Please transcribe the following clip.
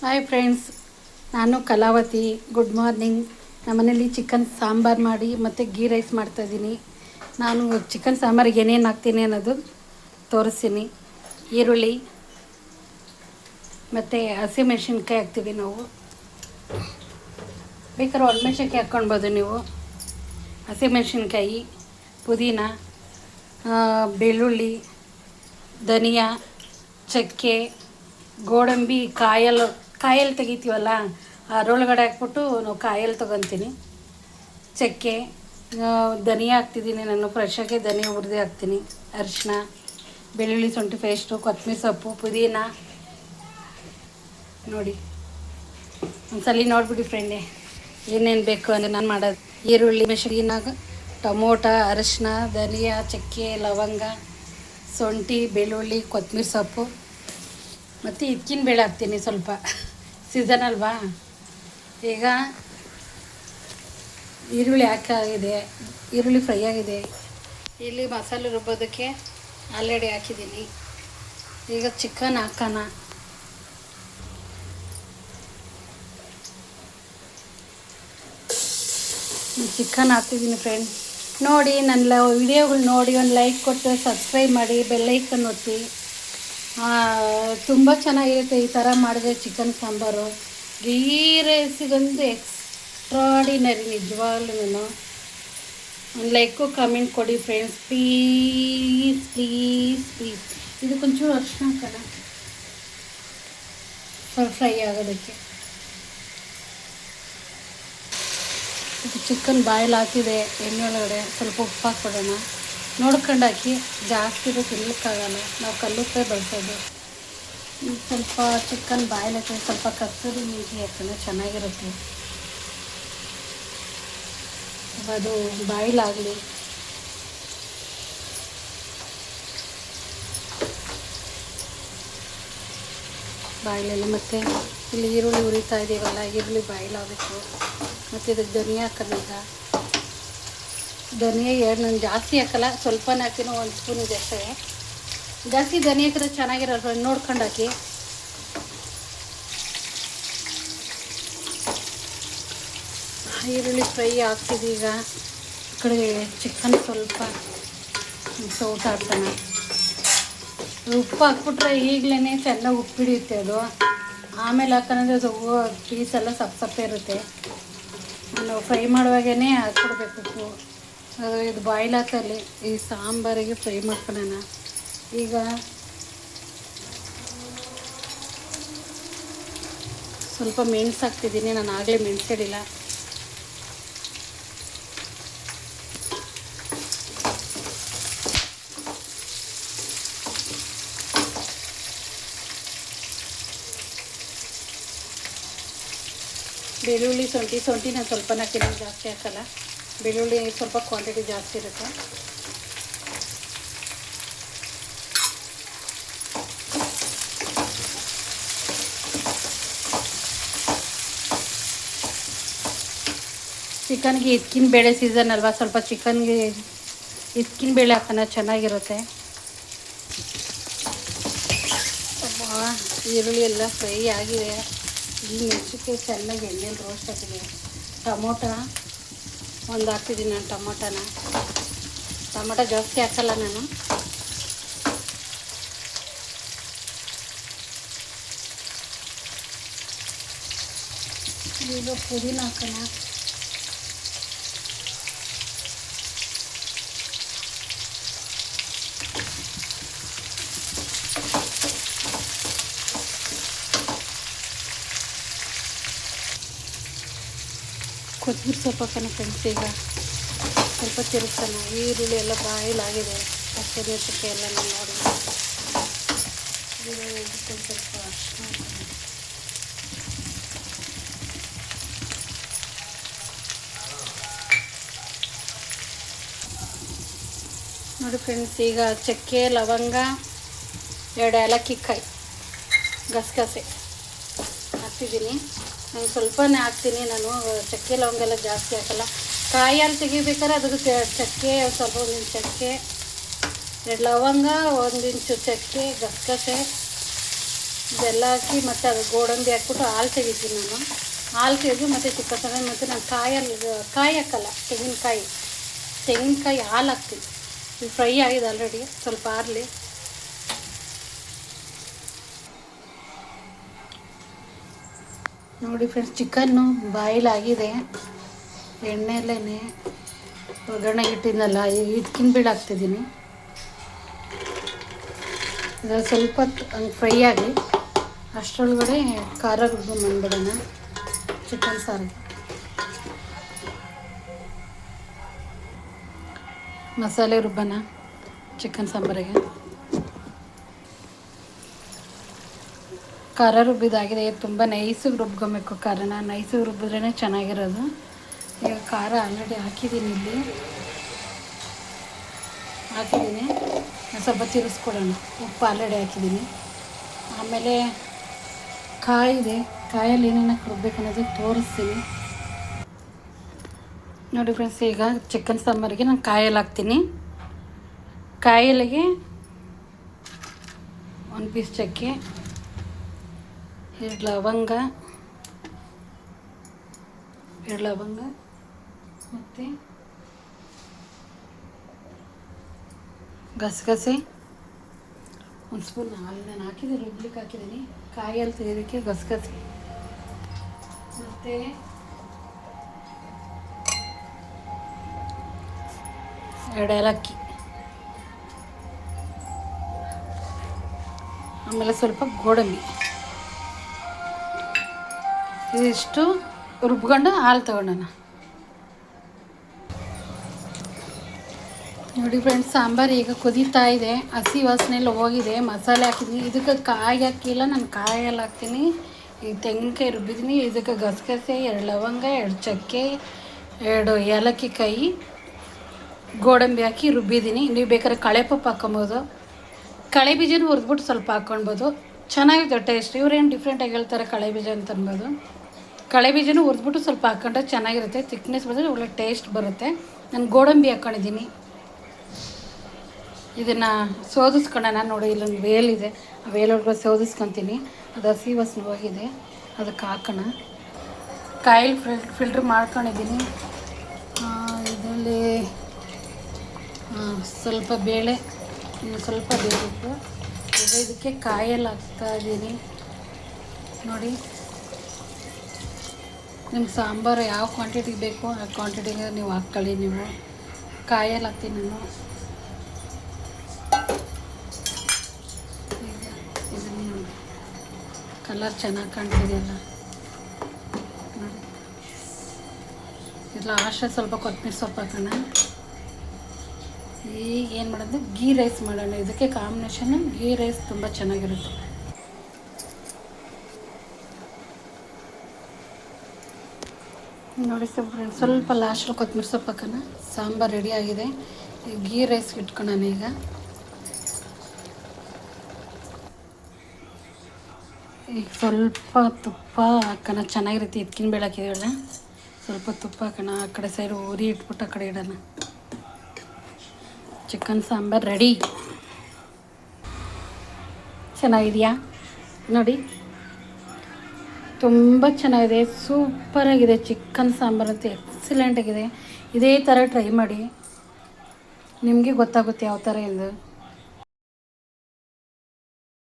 Hi friends ನಾನು Kalavati good morning ನಮ್ಮನೇಲಿ chicken sambar ಮಾಡಿ ಮತ್ತು ಗೀ ರೈಸ್ ಮಾಡ್ತಾಯಿದ್ದೀನಿ ನಾನು ಚಿಕನ್ ಸಾಂಬಾರಿಗೆ ಏನೇನು ಹಾಕ್ತೀನಿ ಅನ್ನೋದು ತೋರಿಸ್ತೀನಿ. ಈರುಳ್ಳಿ ಮತ್ತು ಹಸಿಮೆಣ್ಸಿನ್ಕಾಯಿ ಹಾಕ್ತೀವಿ ನಾವು. ಬೇಕಾದ್ರೆ ಒಣಮೆಣ್ಸಿನ್ಕಾಯಿ ಹಾಕ್ಕೊಳ್ಬೋದು ನೀವು. ಹಸಿಮೆಣ್ಸಿನ್ಕಾಯಿ ಪುದೀನ ಬೆಳ್ಳುಳ್ಳಿ, ಧನಿಯಾ, ಚಕ್ಕೆ, ಗೋಡಂಬಿ ಕಾಯಲ್ಲಿ ಕಾಯಲ್ಲಿ ತೆಗಿತೀವಲ್ಲ ಅದರೊಳಗಡೆ ಹಾಕ್ಬಿಟ್ಟು ನಾವು ಕಾಯಲ್ಲಿ ತೊಗೊತೀನಿ. ಚಕ್ಕೆ ಧನಿಯಾ ಹಾಕ್ತಿದ್ದೀನಿ ನಾನು ಫ್ರೆಶಾಗಿ ಧನಿಯಾ ಹುರಿದು ಹಾಕ್ತೀನಿ. ಅರಿಶಿನ ಬೆಳ್ಳುಳ್ಳಿ ಶುಂಠಿ ಪೇಸ್ಟು ಕೊತ್ತಂಬರಿ ಸೊಪ್ಪು, ಪುದೀನ. ನೋಡಿ, ಒಂದ್ಸಲಿ ನೋಡಿಬಿಡಿ ಫ್ರೆಂಡೇ ಏನೇನು ಬೇಕು ಅಂದರೆ ನಾನು ಮಾಡೋದು. ಈರುಳ್ಳಿ ಮೆಣಸಿನಾಗ ಟೊಮೊಟ ಅರಿಶಿನ ಧನಿಯಾ, ಚಕ್ಕೆ, ಲವಂಗ, ಶುಂಠಿ, ಬೆಳ್ಳುಳ್ಳಿ ಕೊತ್ತಂಬರಿ ಸೊಪ್ಪು. ಮತ್ತು ಇದಕ್ಕಿನ ಬೇಳೆ ಹಾಕ್ತೀನಿ ಸ್ವಲ್ಪ. ಸೀಸನ್ ಅಲ್ವಾ? ಈಗ ಈರುಳ್ಳಿ ಹಾಕಾಗಿದೆ ಈರುಳ್ಳಿ ಫ್ರೈ ಆಗಿದೆ. ಇಲ್ಲಿ ಮಸಾಲೆ ರುಬ್ಬೋದಕ್ಕೆ ಆಲ್ರೆಡಿ ಹಾಕಿದ್ದೀನಿ. ಈಗ ಚಿಕನ್ ಹಾಕೋಣ. ಚಿಕನ್ ಹಾಕ್ತಿದ್ದೀನಿ ಫ್ರೆಂಡ್ ನೋಡಿ ನನ್ನ ವಿಡಿಯೋಗಳು ನೋಡಿ ಒಂದು ಲೈಕ್ ಕೊಟ್ಟು ಸಬ್ಸ್ಕ್ರೈಬ್ ಮಾಡಿ ಬೆಲ್ಲೈಕನ್ ಒತ್ತಿ. ತುಂಬ ಚೆನ್ನಾಗಿರುತ್ತೆ ಈ ಥರ ಮಾಡಿದ್ರೆ ಚಿಕನ್ ಸಾಂಬಾರು. ಗೀ ರೈಸಿಗಂತೂ ಎಕ್ಸ್ಟ್ರಾಡಿನರಿ ನಿಜವಾಗ್ಲೂ ಒಂದು ಲೈಕು ಕಮೆಂಟ್ ಕೊಡಿ ಫ್ರೆಂಡ್ಸ್ ಪ್ಲೀಸ್ ಪ್ಲೀಸ್ ಪ್ಲೀಸ್ ಇದಕ್ಕೊಂಚೂರು ಅರ್ಶಿನ ಸ್ವಲ್ಪ ಫ್ರೈ ಆಗೋದಕ್ಕೆ. ಚಿಕನ್ ಬಾಯ್ಲ್ ಹಾಕಿದೆ ಎಣ್ಣೆ ಒಳಗಡೆ ಸ್ವಲ್ಪ ಉಪ್ಪು ಹಾಕ್ಬಿಡೋಣ. ನೋಡ್ಕೊಂಡು ಹಾಕಿ ಜಾಸ್ತಿ ಇದು ತಿನ್ಲಿಕ್ಕಾಗಲ್ಲ. ನಾವು ಕಲ್ಲುಪ್ಪೆ ಬಳಸೋದು. ಸ್ವಲ್ಪ ಚಿಕನ್ ಬಾಯ್ಲ್ ಹಾಕಿ ಸ್ವಲ್ಪ ಕಸ್ತೂರಿ ಮೆಂತಿ ಹಾಕಿದ್ರೆ ಚೆನ್ನಾಗಿರುತ್ತೆ. ಅದು ಬಾಯ್ಲಾಗಲಿ. ಬಾಯಿಲೆಲ್ಲ ಮತ್ತು ಇಲ್ಲಿ ಈರುಳ್ಳಿ ಉರಿತಾ ಇದ್ದೀವಲ್ಲ ಈರುಳ್ಳಿ ಬಾಯ್ಲಾಗಬೇಕು ಮತ್ತು ಇದಕ್ಕೆ ಧನಿಯಾ ಹಾಕೋದೀಗ ಧನಿಯಾ ಎರಡು ನಾನು ಜಾಸ್ತಿ ಹಾಕಲ್ಲ, ಸ್ವಲ್ಪನೇ ಹಾಕಿನೋ ಒಂದು ಸ್ಪೂನ್ ಇದೆ ಅಷ್ಟೇ. ಜಾಸ್ತಿ ಧನಿಯಾ ಹಾಕಿದ್ರೆ ಚೆನ್ನಾಗಿರಲ್ಲ ನೋಡ್ಕೊಂಡು ಹಾಕಿ. ಈರುಳ್ಳಿ ಫ್ರೈ ಆಗ್ತಿದೆ ಈಗ. ಈ ಕಡೆ ಚಿಕನ್ ಸ್ವಲ್ಪ ಸೌಟ್ ಹಾಕ್ತಾನೆ ಉಪ್ಪು ಹಾಕ್ಬಿಟ್ರೆ ಈಗಲೇ ಚೆನ್ನಾಗಿ ಉಪ್ಪು ಹಿಡಿಯುತ್ತೆ ಅದು. ಆಮೇಲೆ ಹಾಕಂದ್ರೆ ಅದು ಪೀಸ್ ಎಲ್ಲ ಸಪ್ ಸಪ್ಪೆ ಇರುತ್ತೆ. ನಾವು ಫ್ರೈ ಮಾಡುವಾಗೇ ಹಾಕ್ಬಿಡ್ಬೇಕು ಉಪ್ಪು. ಅದು ಇದು ಬಾಯ್ಲ್ ಈ ಸಾಂಬಾರಿಗೆ ಫ್ರೈ ಮಾಡ್ಕೊಳ್ಳೋಣ ಈಗ ಸ್ವಲ್ಪ ಮೆಣಸು ಹಾಕ್ತಿದ್ದೀನಿ, ನಾನು ಆಗಲೇ ಮೆಣಸಿಡಿಲ್ಲ ಬೆಳ್ಳುಳ್ಳಿ ಶುಂಠಿ ಶುಂಠಿ ನಾನು ಸ್ವಲ್ಪ ಕೆಲವು ಜಾಸ್ತಿ ಹಾಕಲ್ಲ. ಬೆಳ್ಳುಳ್ಳಿ ಸ್ವಲ್ಪ ಕ್ವಾಂಟಿಟಿ ಜಾಸ್ತಿ ಇರುತ್ತೆ. ಚಿಕನ್ಗೆ ಇದ್ಕಿನ ಬೇಳೆ ಸೀಸನ್ ಅಲ್ವಾ, ಸ್ವಲ್ಪ ಚಿಕನ್ಗೆ ಇದ್ಕಿನ ಬೇಳೆ ಹಾಕೋಣ ಚೆನ್ನಾಗಿರುತ್ತೆ. ಈರುಳ್ಳಿ ಎಲ್ಲ ಫ್ರೈ ಆಗಿದೆ. ಈ ಮೆಣಸಿನ್ಕಾಯಿ ಚೆನ್ನಾಗಿ ಎಣ್ಣೆಲಿ ರೋಸ್ಟ್ ಆಗಿದೆ ಟೊಮೊಟ ಒಂದು ಹಾಕ್ತಿದ್ದೀನಿ ನಾನು ಟೊಮೊಟೊನ. ಟೊಮೊಟೊ ಜಾಸ್ತಿ ಹಾಕಲ್ಲ ನಾನು. ಈಗ ಪುದೀನ ಹಾಕೋಣ. ಕೊತ್ತಂಬರಿ ಸೊಪ್ಪು ಹಾಕೋಣ ಫ್ರೆಂಡ್ಸ್ ಈಗ ಸ್ವಲ್ಪ ತಿರುಗ್ತಾನ ಈರುಳ್ಳಿ ಎಲ್ಲ ಬಾಯಿಲಾಗಿದೆ ಹಸಿರು ಚಕ್ಕೆ ಎಲ್ಲ ನಾನು ನೋಡಿ ಈಗ ಇದಕ್ಕೆ ಸ್ವಲ್ಪ ಅರ್ಶಿನ ಹಾಕೋಣ. ನೋಡಿ ಫ್ರೆಂಡ್ಸ್ ಈಗ ಚಕ್ಕೆ ಲವಂಗ ಎರಡು ಏಲಕ್ಕಿ ಕಾಯಿ ಗಸಗಸೆ ಹಾಕ್ತಿದ್ದೀನಿ. ನಂಗೆ ಸ್ವಲ್ಪನೇ ಹಾಕ್ತೀನಿ. ನಾನು ಚಕ್ಕೆ ಲವಂಗ ಎಲ್ಲ ಜಾಸ್ತಿ ಹಾಕಲ್ಲ. ಕಾಯಲ್ಲಿ ತೆಗಿಬೇಕಾದ್ರೆ ಅದಕ್ಕೆ ಚಕ್ಕೆ ಸ್ವಲ್ಪ ಒಂದು ಚಕ್ಕೆ, ಎರಡು ಲವಂಗ ಒಂದಿಂಚು ಚಕ್ಕೆ, ಗಸಗಸೆ ಇದೆಲ್ಲ ಹಾಕಿ ಮತ್ತು ಅದು ಗೋಡಂಬಿ ಹಾಕ್ಬಿಟ್ಟು ಹಾಲು ತೆಗಿತೀನಿ ನಾನು. ಹಾಲು ತೆಗೆದು ಮತ್ತು ಚಿಕ್ಕ ಸಣ್ಣ ಮತ್ತು ನಾನು ಕಾಯಲ್ಲಿ ಕಾಯಿ ಹಾಕಲ್ಲ, ತೆಂಗಿನಕಾಯಿ. ತೆಂಗಿನಕಾಯಿ ಹಾಲು ಹಾಕ್ತೀನಿ. ಫ್ರೈ ಆಗಿದೆ ಆಲ್ರೆಡಿ ಸ್ವಲ್ಪ ಆರಲಿ ನೋಡಿ ಫ್ರೆಂಡ್ಸ್ ಚಿಕನ್ನು ಬಾಯ್ಲ್ ಆಗಿದೆ ಎಣ್ಣೆಲ್ಲೇ ಒಗ್ಗರಣೆ ಇಟ್ಟಿದ್ನಲ್ಲ ಇಟ್ಕಿನ ಬೀಳು ಹಾಕ್ತಿದ್ದೀನಿ. ಇದು ಸ್ವಲ್ಪ ಹಂಗೆ ಫ್ರೈ ಆಗಿ, ಅಷ್ಟರೊಳಗಡೆ ಖಾರ ರುಬ್ಬು ಬಂದ್ಬಿಡೋಣ ಚಿಕನ್ ಸಾರಿಗೆ. ಮಸಾಲೆ ರುಬ್ಬನ ಚಿಕನ್ ಸಾಂಬಾರಿಗೆ. ಖಾರ ರುಬ್ಬಿದಾಗಿದೆ. ತುಂಬ ನೈಸಿಗೆ ರುಬ್ಕೊಬೇಕು ಖಾರನ ನೈಸಿಗೆ ರುಬ್ಬಿದ್ರೇ ಚೆನ್ನಾಗಿರೋದು. ಈಗ ಖಾರ ಆಲ್ರೆಡಿ ಹಾಕಿದ್ದೀನಿ ಇಲ್ಲಿ. ಹಾಕಿದ್ದೀನಿ. ಸ್ವಲ್ಪ ತಿರ್ಸ್ಕೊಡೋಣ ಉಪ್ಪು ಆಲ್ರೆಡಿ ಹಾಕಿದ್ದೀನಿ. ಆಮೇಲೆ ಕಾಯಿದೆ. ಕಾಯಲ್ಲಿ ಏನೇನು ರುಬ್ಬೇಕು ಅನ್ನೋದು ತೋರಿಸ್ತೀನಿ. ನೋಡಿ ಫ್ರೆಂಡ್ಸ್ ಈಗ ಚಿಕನ್ ಸಾಂಬಾರಿಗೆ ನಾನು ಕಾಯಲ್ಲಿ ಹಾಕ್ತೀನಿ. ಕಾಯಲ್ಲಿಗೆ ಒಂದು ಪೀಸ್ ಚಕ್ಕೆ ಎರಡು ಲವಂಗ ಎರಡು ಲವಂಗ ಮತ್ತು? ಗಸಗಸೆ ಒಂದು ಸ್ಪೂನ್ ಹಾಲು ನಾನು ಹಾಕಿದ್ದೀನಿ ರುಬ್ಲಿಕ್ಕೆ ಹಾಕಿದ್ದೀನಿ. ಕಾಯಲ್ಲಿ ತೆಗೆಯೋದಕ್ಕೆ ಗಸಗಸೆ ಮತ್ತು? ಎರಡು ಏಲಕ್ಕಿ. ಆಮೇಲೆ ಸ್ವಲ್ಪ ಗೋಡಂಬಿ. ಇದಿಷ್ಟು ರುಬ್ಕೊಂಡು ಹಾಲು ತಗೊಂಡೋಣ ನೋಡಿ ಫ್ರೆಂಡ್ಸ್ ಸಾಂಬಾರು ಈಗ ಕುದೀತಾ ಇದೆ, ಹಸಿ ವಾಸನೆಲ್ಲ ಹೋಗಿದೆ, ಮಸಾಲೆ ಹಾಕಿದ್ದೀನಿ ಇದಕ್ಕೆ ಕಾಯಿ ಹಾಕಿಲ್ಲ, ನಾನು ಕಾಯಲ್ಲಿ ಹಾಕ್ತೀನಿ. ಈ ತೆಂಗಿನಕಾಯಿ ರುಬ್ಬಿದ್ದೀನಿ ಇದಕ್ಕೆ ಗಸಗಸೆ, ಎರಡು ಲವಂಗ, ಎರಡು ಚಕ್ಕೆ, ಎರಡು ಏಲಕ್ಕಿ ಕಾಯಿ ಗೋಡಂಬಿ ಹಾಕಿ ರುಬ್ಬಿದ್ದೀನಿ ನೀವು ಬೇಕಾದ್ರೆ ಕಳೆ ಪಪ್ಪು ಹಾಕೊಬೋದು ಕಳೆ ಬೀಜನ ಹುರಿದ್ಬಿಟ್ಟು ಸ್ವಲ್ಪ ಹಾಕ್ಕೊಳ್ಬೋದು. ಚೆನ್ನಾಗಿದೆ ಟೇಸ್ಟ್ ಇವ್ರೇನು ಡಿಫ್ರೆಂಟಾಗಿ ಹೇಳ್ತಾರೆ ಕಳೆ ಬೀಜ ಅಂತ ಅನ್ಬೋದು. ಕಳೆ ಬೀಜನೂ ಹುರಿದ್ಬಿಟ್ಟು ಸ್ವಲ್ಪ ಹಾಕ್ಕೊಂಡ್ರೆ ಚೆನ್ನಾಗಿರುತ್ತೆ. ತಿಕ್ನೆಸ್ ಬಂದರೆ ಒಳ್ಳೆ ಟೇಸ್ಟ್ ಬರುತ್ತೆ. ನಾನು ಗೋಡಂಬಿ ಹಾಕ್ಕೊಂಡಿದ್ದೀನಿ ಇದನ್ನು ಸೋದಿಸ್ಕೊಳ್ಳೋಣ ನೋಡಿ, ಇಲ್ಲೊಂದು ವೇಲಿದೆ ಆ ವೇಲೊಳಗೆ ಸೋದಿಸ್ಕೊತೀನಿ. ಅದು ಹಸಿ ವಾಸನೆ ಹೋಗಿದೆ ಅದಕ್ಕೆ ಹಾಕೋಣ. ಕಾಯಿಲ್ ಫಿಲ್ ಫಿಲ್ಟ್ರ್ ಮಾಡ್ಕೊಂಡಿದ್ದೀನಿ. ಇದರಲ್ಲಿ ಸ್ವಲ್ಪ ಬೇಳೆ ಸ್ವಲ್ಪ ಈಗ ಇದಕ್ಕೆ ಕಾಯಲ್ಲಿ ಹಾಕ್ತಾ ಇದ್ದೀನಿ. ನೋಡಿ. ನಿಮ್ಗೆ ಸಾಂಬಾರು ಯಾವ ಕ್ವಾಂಟಿಟಿಗೆ ಬೇಕು ಆ ಕ್ವಾಂಟಿಟಿಗೆ ನೀವು ಹಾಕ್ಕೊಳ್ಳಿ ನೀವು. ಕಾಯಲ್ಲಿ ಹಾಕ್ತೀನಿ ನಾನು. ಕಲರ್ ಚೆನ್ನಾಗಿ ಕಾಣ್ತಿದೆಯಲ್ಲ. ಇಲ್ಲ, ಆಶ ಸ್ವಲ್ಪ ಕೊತ್ತಂಬರಿ ಸೊಪ್ಪು ಹಾಕೋಣ. ಈಗ ಏನು ಮಾಡೋದು? ಗೀ ರೈಸ್ ಮಾಡೋಣ. ಇದಕ್ಕೆ ಕಾಂಬಿನೇಷನ್ ಗೀ ರೈಸ್ ತುಂಬ ಚೆನ್ನಾಗಿರುತ್ತೆ. ನೋಡಿ ಸ್ವಲ್ಪ ಸ್ವಲ್ಪ ಲಾಸ್ಟಲ್ಲಿ ಕೊತ್ತಂಬರಿ ಸೊಪ್ಪು ಹಾಕೋಣ. ಸಾಂಬಾರು ರೆಡಿ ಆಗಿದೆ. ಗೀ ರೈಸ್ ಇಟ್ಕೊಳ್ಳೋಣ ಈಗ. ಈಗ ಸ್ವಲ್ಪ ತುಪ್ಪ ಹಾಕೋಣ. ಚೆನ್ನಾಗಿರುತ್ತೆ ಎತ್ಕಿನ ಬೇಳೆ ಹಾಕಿದೀವಲ್ಲ ಸ್ವಲ್ಪ ತುಪ್ಪ ಹಾಕೋಣ. ಆ ಕಡೆ ಸೈಡ್ ಉರಿ ಇಟ್ಬಿಟ್ಟು ಆ ಕಡೆ ಇಡೋಣ. ಚಿಕನ್ ಸಾಂಬಾರು ರೆಡಿ ಚೆನ್ನಾಗಿದೆಯಾ? ನೋಡಿ. ತುಂಬ ಚೆನ್ನಾಗಿದೆ ಸೂಪರಾಗಿದೆ ಚಿಕನ್ ಸಾಂಬಾರು ಅಂತ ಎಕ್ಸಲೆಂಟ್ ಆಗಿದೆ. ಇದೇ ಥರ ಟ್ರೈ ಮಾಡಿ. ನಿಮಗೆ ಗೊತ್ತಾಗುತ್ತೆ ಯಾವ ಥರ ಎಂದು